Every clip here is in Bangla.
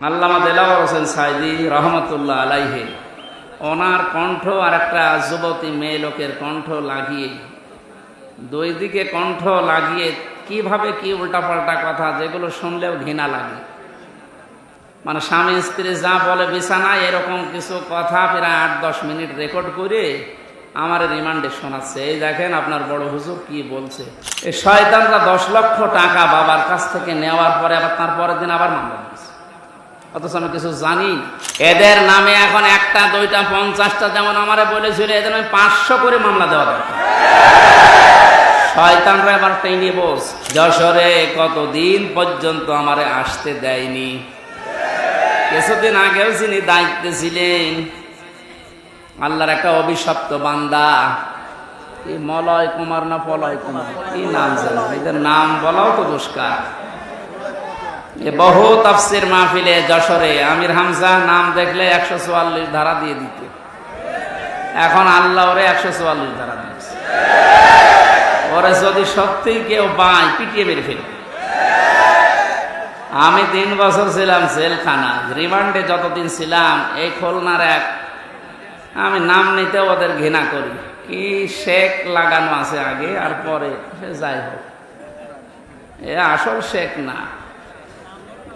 আল্লামা দেলাওয়ার হোসেন সাইদি রহমতুল্লাহ আলাইহে, ওনার কণ্ঠ আর একটা যুবতী মেয়ে লোকের কণ্ঠ লাগিয়ে, দুই দিকে কণ্ঠ লাগিয়ে কীভাবে কি উল্টাপাল্টা কথা যেগুলো শুনলেও ঘৃণা লাগে। মানে স্বামী স্ত্রী যা বলে বিছানায় এরকম কিছু কথা প্রায় আট দশ মিনিট রেকর্ড করে আমার রিমান্ডে শোনাচ্ছে। এই দেখেন আপনার বড় হুজুর কি বলছে। এই শয়তানরা দশ লক্ষ টাকা বাবার কাছ থেকে নেওয়ার পরে আবার তার পরের দিন আবার মামলা। অথচ আমি কিছু জানি এদের নামে এখন একটা, দুইটা, পঞ্চাশটা যেমন আমারে বলেছিল, এদের আমি পাঁচশো করে মামলা দেওয়া দরকার। শয়তানরা টেনে বস। যশোরে কতদিন পর্যন্ত আমারে আসতে দেয়নি? কিছুদিন আগেও যিনি দায়িত্বে ছিলেন, আল্লাহর একটা অভিশপ্ত বান্দা। মলয় কুমার না পলয় কুমার? কি নাম জানো? এদের নাম বলাও তো দুষ্কার। বহু তাফসির মাহফিলে যশোরে আমির হামজা নাম দেখলে একশো চুয়াল্লিশ ধারা দিয়ে দিত। এখন আল্লাহ ওরে একশো চুয়াল্লিশ ধারা দিয়েছে। ওরে যদি সত্যিই কেউ পায় পিটিয়ে মেরে ফেলবে আমি তিন বছর ছিলাম জেলখানা, রিমান্ডে যতদিন ছিলাম, এই খুলনার এক। আমি নাম নিতে ওদের ঘৃণা করি। কি শেখ লাগানো আছে আগে আর পরে, সে যাই হোক। এ আসল শেখ না।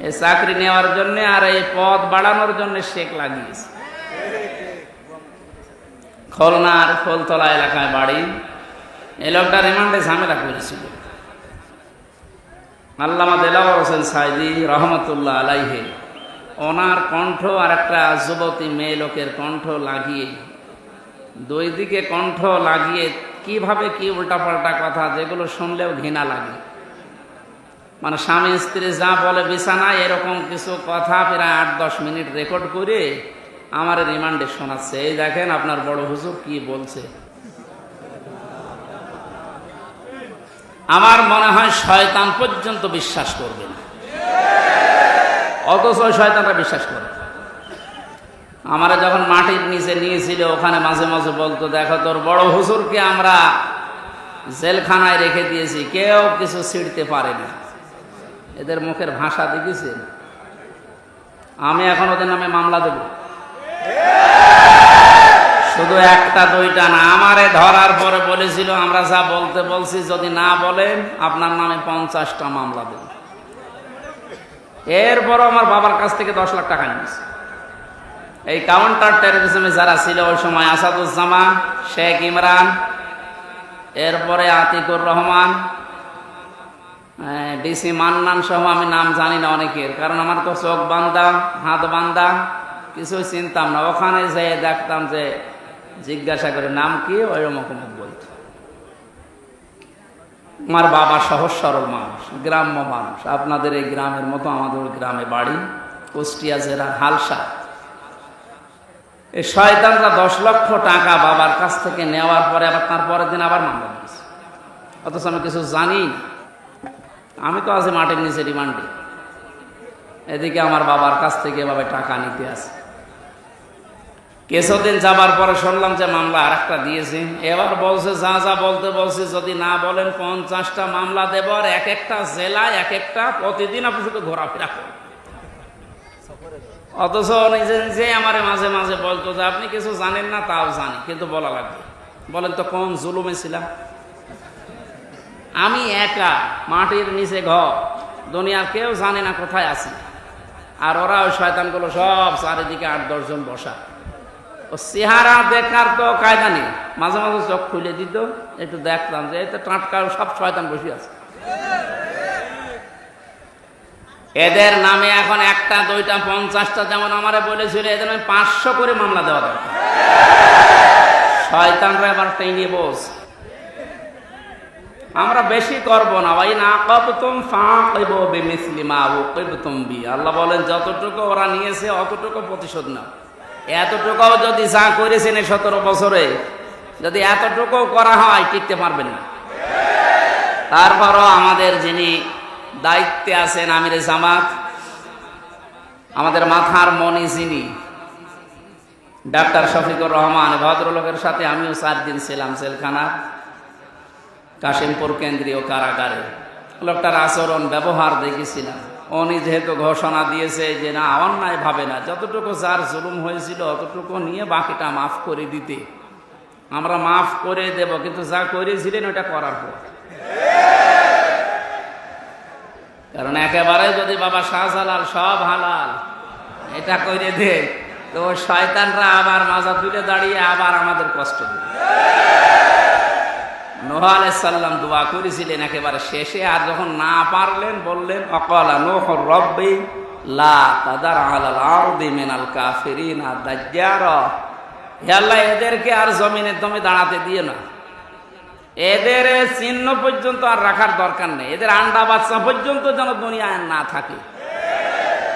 এ চাকরি নেওয়ার জন্য আর এই পদ বাড়ানোর জন্য শেখ লাগিয়েছে। খুলনার ফুলতলা এলাকায় বাড়ি। এই লোকটা রিমান্ডে ঝামেলা করেছিল। আল্লামা দেলাওয়ার হোসেন সাইদি রহমতুল্লাহ আলাইহে ওনার কণ্ঠ আর একটা যুবতী মেয়ে লোকের কণ্ঠ লাগিয়ে, দুই দিকে কণ্ঠ লাগিয়ে কীভাবে কি উল্টাপাল্টা কথা যেগুলো শুনলেও ঘৃণা লাগে। মানে স্বামী স্ত্রী যা বলে বিছানায়, এরকম কিছু কথা প্রায় আট দশ মিনিট রেকর্ড করে আমার রিমান্ডে শোনাচ্ছে। এই দেখেন আপনার বড় হুজুর কি বলছে। আমার মনে হয় শয়তান পর্যন্ত বিশ্বাস করবে না। অথচ শয়তানরা বিশ্বাস করে। আমরা যখন মাটির নিচে নিয়েছিল, ওখানে মাঝে মাঝে বলতো, দেখো তোর বড় হুজুরকে আমরা জেলখানায় রেখে দিয়েছি, কেউ কিছু ছিঁড়তে পারে না। এদের মুখের ভাষা দেখেছেন আমি এখন ওদের নামে মামলা দেব। শুধু একটা, দুইটা না, আমারে ধরার পরে বলেছিল, আমরা যা বলতে বলছি, যদি না বলেন, আপনার নামে পঞ্চাশটা মামলা দেব। এরপরও আমার বাবার কাছ থেকে দশ লাখ টাকা নিয়েছে। এই কাউন্টার টেরোরিজমে যারা ছিল, ওই সময় আসাদুজ্জামান, শেখ ইমরান, এরপরে আতিকুর রহমান ডিসি মান্নান সহ আমি নাম জানি না অনেকের। কারণ আমার তো চোখ বান্ধা হাত বান্ধা কিছুই চিনতাম না। ওখানে যে দেখতাম যে জিজ্ঞাসা করে, নাম কি? ওই রকম বলত। আমার বাবা সহজ সরল মানুষ, গ্রাম্য মানুষ। আপনাদের এই গ্রামের মতো আমাদের গ্রামে বাড়ি, কুষ্টিয়া জেলা হালসা। এই শয়তানরা দশ লক্ষ টাকা বাবার কাছ থেকে নেওয়ার পরে আবার তার পরের দিন আবার মামলা অথচ আমি কিছু জানি না। আমি তো আছি মাটির নিচে রিমান্ডে এদিকে আমার বাবার কাছ থেকে এভাবে টাকা নিতে আসে কিছুদিন যাবার পরে শুনলাম যে মামলা আর একটা দিয়েছে। এবার বলছে, যা যা বলতে বলছে, যদি না বলেন পঞ্চাশটা মামলা দেব আর এক একটা জেলায় এক একটা প্রতিদিন আপনি শুধু ঘোরাফেরা করেন অথচ নিজে আমার মাঝে মাঝে বলতো যে, আপনি কিছু জানেন না, তাও জানি, কিন্তু বলা লাগবে। বলেন তো, কোন জুলুমে ছিলাম? আমি একা মাটির নিচে ঘর, দুনিয়ার কেউ জানে না কোথায় আছি। আর ওরা ওই শয়তানগুলো সব চারিদিকে আট দশজন বসা। ও চেহারা দেখার তো কায়দা নেই। মাঝে মাঝে চোখ খুলে দিত, একটু দেখতাম যে এই তো টাটকা সব শয়তান বসে আছে। এদের নামে এখন একটা, দুইটা, পঞ্চাশটা যেমন আমারে বলেছিল, এদের নামে পাঁচশো করে মামলা দেওয়া দরকার। শয়তানরা এবার টেনে বস। আমরা বেশি করব না। ভাই না কবতুম ফাঁকব বেমিসলিমা ও বি আল্লাহ বলেন, যতটুকু ওরা নিয়েছে, অতটুকু প্রতিশোধ না এতটুকুও যদি যা করেছেন এই সতেরো বছরে, যদি এতটুকু করা হয়, টিকতে পারবেন না। তারপরও আমাদের যিনি দায়িত্বে আছেন আমির জামাত, আমাদের মাথার মনি যিনি, ডাক্তার শফিকুর রহমান, ভদ্রলোকের সাথে আমিও চার দিন ছিলাম জেলখানা কাশিমপুর কেন্দ্রীয় কারাগারে। লোকটার আচরণ, ব্যবহার দেখেছিলাম। উনি যেহেতু ঘোষণা দিয়েছে যে না, অন্যায় ভাবে না, যতটুকু যার জুলুম হয়েছিল, অতটুকু নিয়ে বাকিটা মাফ করে দিতে। আমরা মাফ করে দেব, কিন্তু যা করেছিলেন ওটা করার পর। কারণ একেবারে যদি বাবা শাহজালাল সব হালাল, এটা করে দে, তো শয়তানরা আবার মাজা তুলে দাঁড়িয়ে আবার আমাদের কষ্ট দেবে। নোহ আলাইসাল্লাম দোয়া করেছিলেন একেবারে শেষে, আর যখন না পারলেন, বললেন, অকলা নোহ রব্বি লা তাদার আলাল আরদি মিনাল কাফিরিনা দাজ্জার হে আল্লাহ, এদেরকে আর জমিনে তুমি দাঁড়াতে দিও না। এদের চিহ্ন পর্যন্ত আর রাখার দরকার নেই। এদের আন্ডা বাচ্চা পর্যন্ত যেন দুনিয়ায় না থাকে।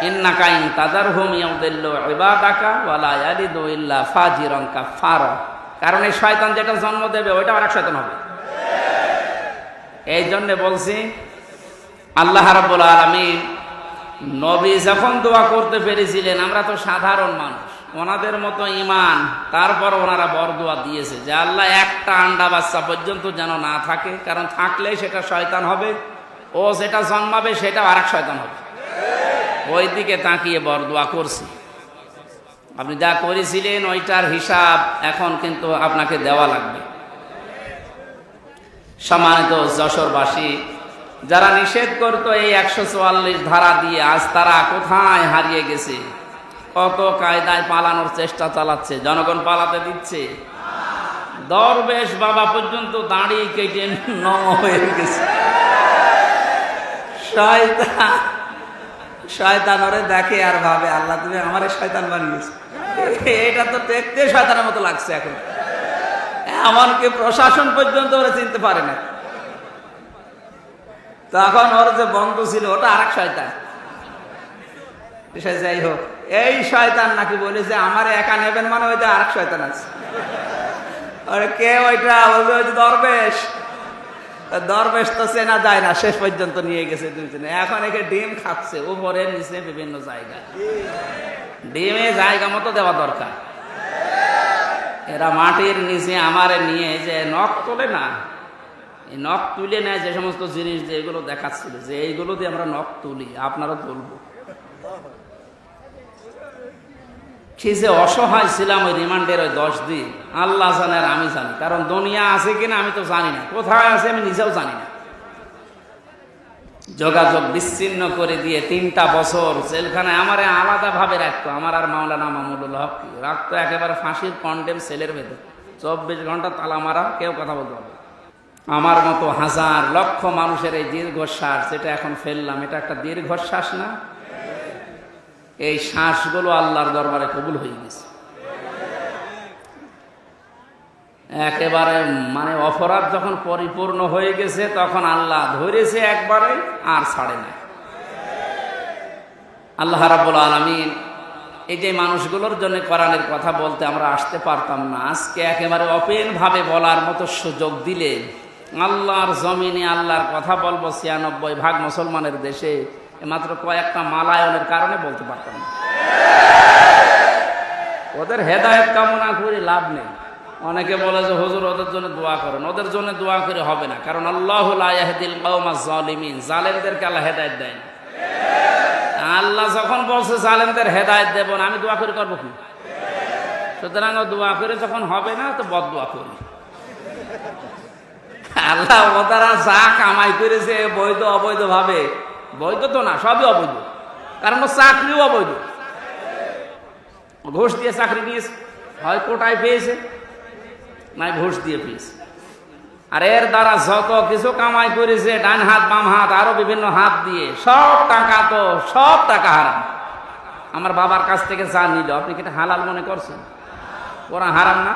ইন্না কাইন তাদার হুম ইয়াউদিল্লু ইবাদাকা ওয়ালা ইয়ালিদু ইল্লা ফাজিরান কাফারা কারণ এই শয়তান যেটা জন্ম দেবে, ওইটা আরেক শয়তান হবে। এই জন্য বলছি, আল্লাহ রাব্বুল আলামিন নবী যখন দোয়া করতে পেরেছিলেন, আমরা তো সাধারণ মানুষ, ওনাদের মতো ইমান তারপর ওনারা বর দোয়া দিয়েছে যে আল্লাহ একটা আন্ডা বাচ্চা পর্যন্ত যেন না থাকে, কারণ থাকলে সেটা শয়তান হবে, ও সেটা জন্মাবে সেটা আরেক শয়তান হবে। ওই দিকে তাকিয়ে বর দোয়া করছি। আপনি যা করেছিলেন, ওইটার হিসাব এখন কিন্তু আপনাকে দেওয়া লাগবে। সম্মানিত যশোরবাসী, যারা নিষেধ করতো এই একশো চুয়াল্লিশ ধারা দিয়ে আজ তারা কোথায় হারিয়ে গেছে? কত কায়দায় পালানোর চেষ্টা চালাচ্ছে? জনগণ পালাতে দিচ্ছে? দরবেশ বাবা পর্যন্ত দাঁড়িয়ে কেটে নম হয়ে গেছে। শয়তান ওরে দেখে আর ভাবে, আল্লাহ, তুমি আমারে শয়তান বানিয়েছো। এটা তো দেখতে শয়তানের মতো লাগছে এখন। এমনকি প্রশাসন পর্যন্ত ওরা চিনতে পারে না। তখন ওর যে বন্ধু ছিল, ওটা আরেক শয়তান। যাই হোক, এই শয়তান নাকি বলে যে আমার একা নেবেন মানে ওইটা আরেক শয়তান আছে। কে ওইটা? বলবে, ওই দরবেশ। দরবেশ তো চেনা যায় না, শেষ পর্যন্ত নিয়ে গেছে দুইজনে এখন একে ডিম খাচ্ছে, উপরে, নিচে বিভিন্ন জায়গা ডিমে জায়গা মতো দেওয়া দরকার। এরা মাটির নিচে আমারে নিয়ে যে নখ তোলে না, এই নখ তুলে নেয় যে সমস্ত জিনিস যে এগুলো দেখাচ্ছিল, যে এইগুলো দিয়ে আমরা নখ তুলি, আপনারা তুলবো। সে যে অসহায় ছিলাম ওই রিমান্ডের ওই দশ দিন, আল্লাহ জানে আর আমি জানি, কারণ দুনিয়া আছে কিনা আমি তো জানি না, কোথায় আছে আমি নিজেও জানি না। যোগাযোগ বিচ্ছিন্ন করে দিয়ে তিনটা বছর জেলখানায় আমার আলাদাভাবে রাখতো। আমার আর মাওলানা মামুনুল হক রাখতো একেবারে ফাঁসির কন্ডেম সেলের ভেতর। চব্বিশ ঘণ্টা তালা মারা কেউ কথা বলতে পারবে আমার মতো হাজার লক্ষ মানুষের এই দীর্ঘশ্বাস যেটা এখন ফেললাম, এটা একটা দীর্ঘশ্বাস না? এই শ্বাসগুলো আল্লাহর দরবারে কবুল হয়ে গেছে। একেবারে মানে অপরাধ যখন পরিপূর্ণ হয়ে গেছে, তখন আল্লাহ ধরেছে একবারে, আর ছাড়ে না আল্লাহ রাবুল আলমিন এই যে মানুষগুলোর জন্য কোরআনের কথা বলতে আমরা আসতে পারতাম না, আজকে একেবারে অপেনভাবে বলার মতো সুযোগ দিলে আল্লাহর জমিনে আল্লাহর কথা বলব, ছিয়ানব্বই ভাগ মুসলমানের দেশে মাত্র কয়েকটা মালায়নের কারণে বলতে পারতাম না। ওদের হেদায়ত কামনা করে লাভ নেই। অনেকে বলে যে হুজুর ওদের জন্য দোয়া করেন, ওদের জন্য দোয়া করে হবে না। কারণ আল্লাহ জালেমদেরকে আল্লাহ হেদায়ত দেয় না। আল্লাহ যখন বলছে জালেমদের হেদায়ত দেব না, আমি দোয়া করে করব কি? সুতরাং দোয়া করে যখন হবে না, তো বদ দোয়া করি। আল্লাহ ওতারা যা কামাই করেছে, বৈধ অবৈধ ভাবে, বৈধ তো না, সবই অবৈধ। কারণ চাকরিও অবৈধ। ঘুষ দিয়ে চাকরি নিয়েছে হয় কোটায় পেয়েছে। নাই ঘুষ দিয়ে পেয়েছে আর এর দ্বারা যত কিছু কামাই করেছে, ডান হাত, বাম হাত, আরও বিভিন্ন হাত দিয়ে, সব টাকা তো, সব টাকা হারাম। আমার বাবার কাছ থেকে যা নিল, আপনি কি হালাল মনে করছেন? ওরা হারাম না?